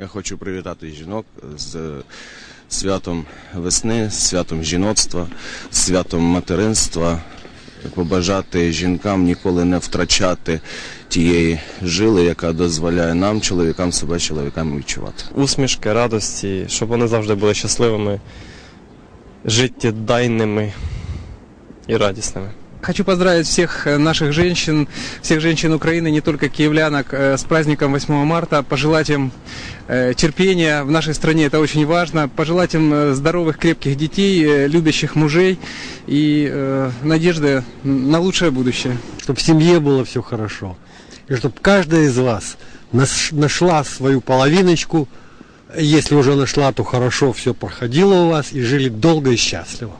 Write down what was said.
Я хочу привітати жінок з святом весни, святом жіноцтва, святом материнства. Побажати жінкам ніколи не втрачати тієї жили, яка дозволяє нам, чоловікам, себе чоловіками відчувати. усмішки, радості, щоб вони завжди були щасливими, життєдайними і радісними. Хочу поздравить всех э, наших женщин, всех женщин Украины, не только киевлянок, э, с праздником 8 марта. Пожелать им э, терпения в нашей стране, это очень важно. Пожелать им здоровых, крепких детей, любящих мужей и надежды на лучшее будущее. чтобы в семье было все хорошо. И чтобы каждая из вас наш- нашла свою половиночку. Если уже нашла, то хорошо все проходило у вас и жили долго и счастливо.